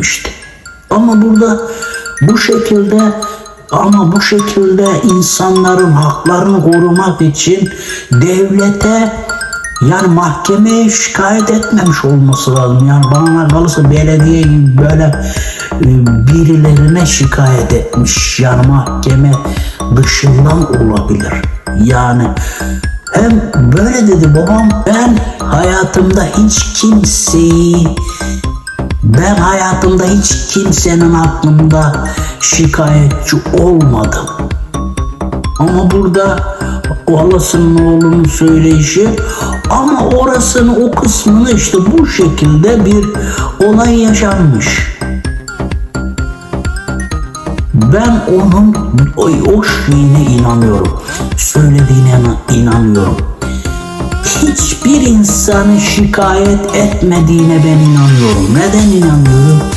demişti. Ama burada bu şekilde ama bu şekilde insanların haklarını korumak için devlete yani mahkemeye şikayet etmemiş olması lazım. Yani bana kalırsa belediye gibi böyle e, birilerine şikayet etmiş. Yani mahkeme dışından olabilir. Yani hem böyle dedi babam ben hayatımda hiç kimseyi ben hayatımda hiç kimsenin aklımda şikayetçi olmadım. Ama burada Wallace'ın oğlunun söyleyişi ama orasını o kısmını işte bu şekilde bir olay yaşanmış. Ben onun o, o şeyine inanıyorum. İnanıyorum. Hiçbir insanı şikayet etmediğine ben inanıyorum. Neden inanıyorum?